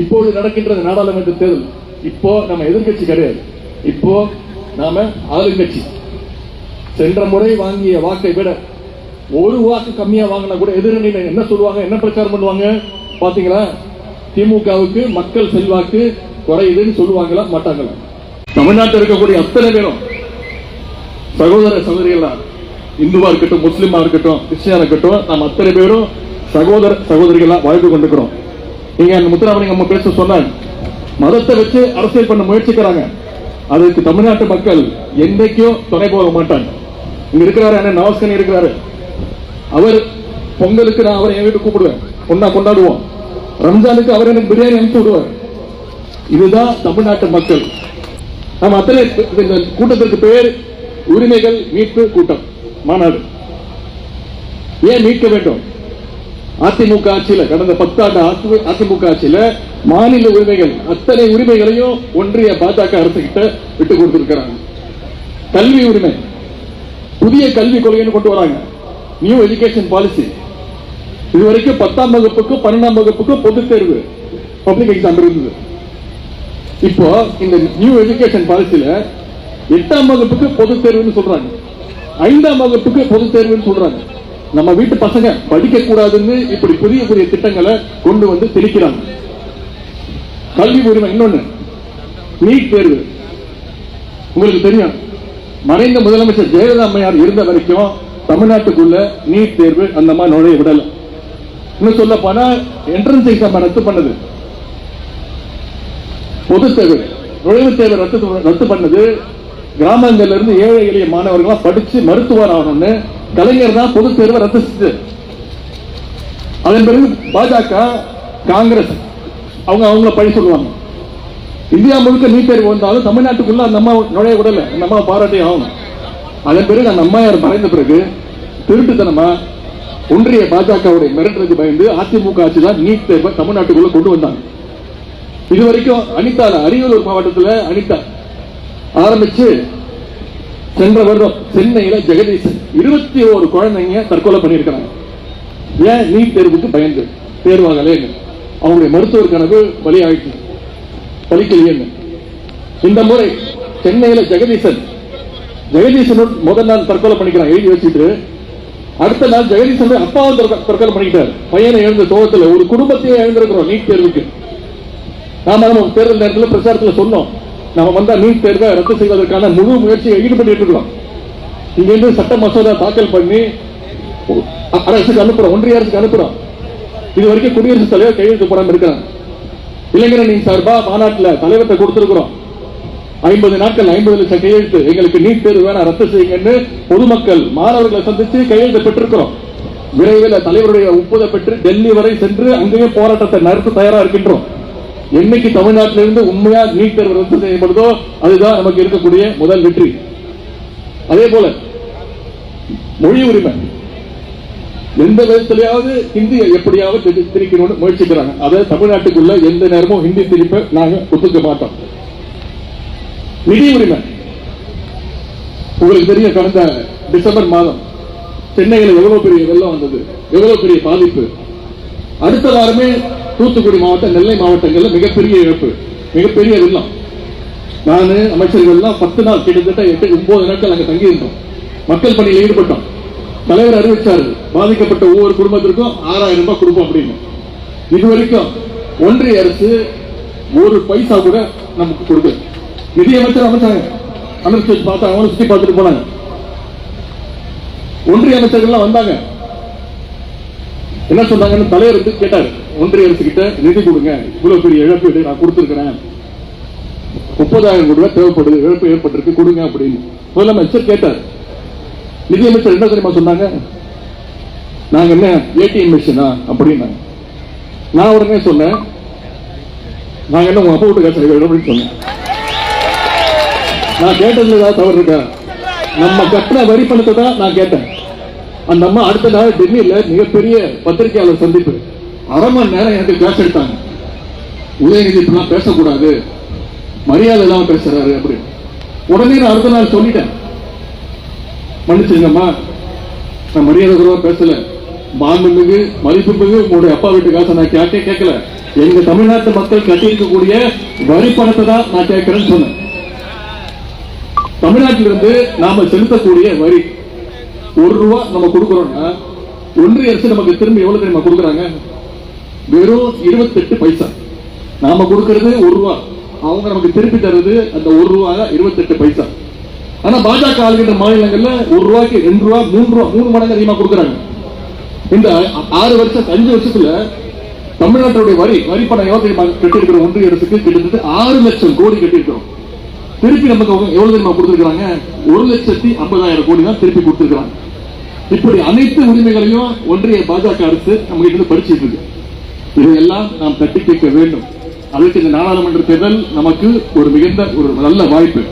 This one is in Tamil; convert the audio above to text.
இப்போது நடக்கின்றது நாடாளுமன்ற தேர்தல். இப்போ நம்ம எதிர்க்கட்சி கிடையாது. இப்போ நாம ஆளுங்கட்சி. சென்ற முறை வாங்கிய வாக்கை விட ஒரு வாக்கு கம்மியா வாங்கினா கூட எதிரணியில என்ன சொல்லுவாங்க? என்ன பிரச்சாரம் பண்ணுவாங்க? பாத்தீங்களா? திமுகவுக்கு மக்கள் செல்வாக்கு குறையுதுன்னு சொல்லுவாங்களா? மாட்டாங்களா? தமிழ்நாட்டில் இருக்கக்கூடிய அத்தனை பேரும் சகோதர சகோதரிகளா இந்துவா இருக்கட்டும் முஸ்லீமா இருக்கட்டும் கிறிஸ்டியனா இருக்கட்டும் நாம் அத்தனை பேரும் சகோதர சகோதரிகளா வாழ்ந்து கொண்டிருக்கிறோம். நீங்க முத்துராமலிங்க அம்மா பேச சொன்னாங்க. மதத்தை வச்சு அரசியல் பண்ண முயற்சிக்கிறாங்க. அதுக்கு தமிழ்நாட்டு மக்கள் என்றைக்கும் துணை போக மாட்டாங்க. இங்க இருக்கிறாரு அண்ணன் நவாஸ்கன் இருக்கிறாரு. அவர் பொங்கலுக்கு நான் அவரை என் வீட்டுக்கு கூப்பிடுவேன். ஒன்னா கொண்டாடுவோம். ரம்ஜானுக்கு அவர் எனக்கு பிரியாணி அனுப்பிச்சு விடுவார். இதுதான் தமிழ்நாட்டு மக்கள். நம்ம அத்தனை இந்த கூட்டத்திற்கு பேர் உரிமைகள் மீட்பு கூட்டம். மாநாடு. ஏன் மீட்க வேண்டும்? அதிமுக ஆட்சியில கடந்த பத்தாண்டு அதிமுக ஆட்சியில மாநில உரிமைகள் அத்தனை உரிமைகளையும் ஒன்றிய பாஜக அரசு கிட்ட விட்டு கொடுத்திருக்கிறாங்க. கல்வி உரிமை. புதிய கல்வி கொள்கைன்னு கொண்டு வராங்க. நியூ எஜுகேஷன் பாலிசி இதுவரைக்கும் பத்தாம் வகுப்புக்கும் பன்னெண்டாம் வகுப்புக்கும் பொது தேர்வு பப்ளிக் எக்ஸாம் இருந்தது. இப்போ இந்த நியூ எஜுகேஷன் பாலிசியில எட்டாம் வகுப்புக்கு பொது தேர்வுன்னு சொல்றாங்க. ஐந்தாம் வகுப்புக்கு பொது தேர்வுன்னு சொல்றாங்க. நம்ம வீட்டு பசங்க படிக்க கூடாதுன்னு இப்படி புதிய புதிய திட்டங்களை கொண்டு வந்து திணிக்கிறாங்க கல்வி உரிமை இன்னொன்னு. நீட் தேர்வு. உங்களுக்கு தெரியும். மறைந்த முதலமைச்சர் ஜெயலலிதா அம்மையார் இருந்த வரைக்கும் தமிழ்நாட்டுக்குள்ள நீட் தேர்வு அந்த மாதிரி நுழைய விடல. இன்னும் சொல்ல போனா என்ட்ரன்ஸ் எக்ஸாம் ரத்து பண்ணது. பொது தேர்வு. நுழைவுத் தேர்வு ரத்து ரத்து பண்ணது. கிராமங்கள்ல இருந்து ஏழை எளிய மாணவர்களா படிச்சு மருத்துவர் ஆகணும்னு கலைஞர் தான் பொது தேர்வை ரத்து செஞ்சது அதன் பிறகு பாஜக காங்கிரஸ் அவங்க அவங்கள பழி சொல்லுவாங்க. இந்தியா முழுக்க நீட் தேர்வு வந்தாலும் தமிழ்நாட்டுக்குள்ள அந்த அம்மா நுழைய விடல. அந்த அம்மா பாராட்டி ஆகணும். அதன் பிறகு அந்த அம்மையார் மறைந்த பிறகு திருட்டுத்தனமா ஒன்றிய பாஜகவுடைய மிரட்டுறதுக்கு பயந்து அதிமுக ஆட்சி தான் நீட் தேர்வை தமிழ்நாட்டுக்குள்ள கொண்டு வந்தாங்க. இது வரைக்கும் அனிதால அரியலூர் மாவட்டத்தில் அனிதா ஆரம்பிச்சு சென்ற வருடம் சென்னையில ஜெகதீசன் இருபத்தி ஒரு குழந்தைங்க தற்கொலை பண்ணியிருக்கிறாங்க. ஏன் நீட் தேர்வுக்கு பயந்து? தேர்வாகலேன்னு அவங்களுடைய மருத்துவர் கனவு பலியாயிடுச்சு பலிக்கலையேன்னு இந்த முறை சென்னையில ஜெகதீசன் ஜெகதீசன் முதல் நாள் தற்கொலை பண்ணிக்கிறான். எழுதி வச்சுட்டு அடுத்த நாள் ஜெகதீசன் அப்பாவும் தற்கொலை பண்ணிக்கிட்டார். பையனை எழுந்த சோகத்துல ஒரு குடும்பத்தையே எழுந்திருக்கிறோம் நீட் தேர்வுக்கு. நாம நம்ம தேர்தல் நேரத்தில் பிரச்சாரத்தில் சொன்னோம். நம்ம வந்தா நீட் தேர்வை ரத்து செய்வதற்கான முழு முயற்சியை ஈடுபட்டு இருக்கிறோம் இங்க இருந்து சட்ட மசோதா தாக்கல் பண்ணி அரசுக்கு அனுப்புறோம் ஒன்றிய அரசுக்கு அனுப்புறோம். இது வரைக்கும் குடியரசுத் தலைவர் கையெழுத்து போடாம இருக்கிறாங்க இளைஞரணியின் சார்பா மாநாட்டுல தலைவர்கிட்ட கொடுத்திருக்கிறோம். ஐம்பது நாட்கள் ஐம்பது லட்சம் கையெழுத்து. எங்களுக்கு நீட் தேர்வு வேணா ரத்து செய்யுங்கன்னு பொதுமக்கள் மாணவர்களை சந்தித்து கையெழுத்து பெற்றிருக்கிறோம். விரைவில் தலைவருடைய ஒப்புதல் பெற்று டெல்லி வரை சென்று அங்கேயே போராட்டத்தை நடத்த தயாரா இருக்கின்றோம். என்னைக்கு தமிழ்நாட்டிலிருந்து உண்மையா நீட் தேர்வு ரத்து செய்யப்படுதோ அதுதான் நமக்கு இருக்கக்கூடிய முதல் வெற்றி. அதே போல மொழி உரிமை. எந்த விதத்திலேயாவது ஹிந்தியை எப்படியாவது திணிக்கணும்னு முயற்சிக்கிறாங்க. அதை தமிழ்நாட்டுக்குள்ள எந்த நேரமும் ஹிந்தி திணிப்பை நாங்க ஒத்துக்க மாட்டோம். நிதி உரிமை. உங்களுக்கு தெரிய கடந்த டிசம்பர் மாதம் சென்னையில் எவ்வளவு பெரிய வெள்ளம் வந்தது எவ்வளவு பெரிய பாதிப்பு. அடுத்த வாரமே தூத்துக்குடி மாவட்டம் நெல்லை மாவட்டங்கள்ல மிகப்பெரிய இழப்பு. மிகப்பெரிய வெள்ளம். நானு அமைச்சர்கள்லாம் பத்து நாள் கிட்டத்தட்ட எட்டு ஒன்பது நாட்கள் அங்க தங்கியிருந்தோம். மக்கள் பணியில் ஈடுபட்டோம். தலைவர் அறிவிச்சாரு பாதிக்கப்பட்ட ஒவ்வொரு குடும்பத்திற்கும் ஆறாயிரம் ரூபாய் கொடுப்போம் அப்படின்னு. இதுவரைக்கும் ஒன்றிய அரசு ஒரு பைசா கூட நமக்கு கொடுக்கல. நிதியமைச்சர் அமைச்சாங்க. அமைச்சர் பார்த்தா அவங்களும் சுத்தி பார்த்துட்டு போனாங்க. ஒன்றிய அமைச்சர்கள்லாம் வந்தாங்க. என்ன சொன்னாங்கன்னு தலைவர் வந்து கேட்டாரு. ஒன்றிய அரசு கிட்ட நிதி கொடுங்க. இவ்வளவு பெரிய இழப்பீடு நான் கொடுத்துருக்கிறேன். முப்பதாயிரம் கோடி ரூபாய் தேவைப்படுது. இழப்பு ஏற்பட்டிருக்கு. கொடுங்க அப்படின்னு. முதலமைச்சர் கேட்டார். நிதியமைச்சர் என்ன தெரியுமா சொன்னாங்க? நாங்க என்ன ஏடிஎம் மிஷினா? அப்படின்னாங்க நான் உடனே சொன்னேன். நாங்க என்ன உங்க அப்பா வீட்டு காசு அப்படின்னு சொன்னேன். நான் கேட்டதுல ஏதாவது தவறு இருக்கா? நம்ம கட்டின வரி பணத்தை தான் நான் கேட்டேன். அந்த அம்மா அடுத்த நாள் டெல்லியில மிகப்பெரிய பத்திரிகையாளர் சந்திப்பு. அரை மணி நேரம் எனக்கு கிளாஸ் எடுத்தாங்க. உதயநிதி இப்படிலாம் பேசக்கூடாது. மரியாதை இல்லாம பேசுறாரு அப்படி. உடனே நான் அடுத்த நாள் சொல்லிட்டேன். மன்னிச்சுங்கம்மா நான் மரியாதை குறைவா பேசல. மாண்புமிகு மதிப்புமிகு உங்களுடைய அப்பா வீட்டு காசை நான் கேட்டே கேட்கல. எங்க தமிழ்நாட்டு மக்கள் கட்டியிருக்கக்கூடிய வரி பணத்தை தான் நான் கேட்கிறேன்னு சொன்னேன். தமிழ்நாட்டிலிருந்து நாம செலுத்தக்கூடிய வரி. ஒரு ரூபா நம்ம கொடுக்கிறோம்னா ஒன்றிய அரசு நமக்கு திரும்ப எவ்வளவு தெரியுமா கொடுக்குறாங்க? வெறும் இருபத்தெட்டு பைசா. நாம கொடுக்கறது ஒரு ரூபா. அவங்க நமக்கு திருப்பி தருது அந்த ஒரு ரூபா இருபத்தெட்டு பைசா. ஆனா பாஜக ஆளுகின்ற மாநிலங்கள்ல ஒரு ரூபாய்க்கு ரெண்டு ரூபா மூணு ரூபா மூணு மடங்கு அதிகமா கொடுக்குறாங்க. இந்த ஆறு வருஷம் அஞ்சு வருஷத்துல தமிழ்நாட்டுடைய வரி வரி பணம் எவ்வளவு தெரியுமா கட்டியிருக்கிற ஒன்றிய அரசுக்கு கிட்டத்தட்ட ஆறு லட்சம் கோடி கட்டியிருக்கிறோம். திருப்பி நமக்கு அவங்க எவ்வளவு தெரியுமா கொடுத்துருக்காங்க ஒரு லட்சத்தி ஐம்பதாயிரம் கோடி தான் திருப்பி கொடுத்துருக்காங்க இப்படி அனைத்து உரிமைகளையும் ஒன்றிய பாஜக அரசு நம்ம கிட்ட இருந்து இருக்கு. இதையெல்லாம் நாம் தட்டி கேட்க வேண்டும். அதற்கு இந்த நாடாளுமன்ற தேர்தல் நமக்கு ஒரு மிகுந்த ஒரு நல்ல வாய்ப்பு.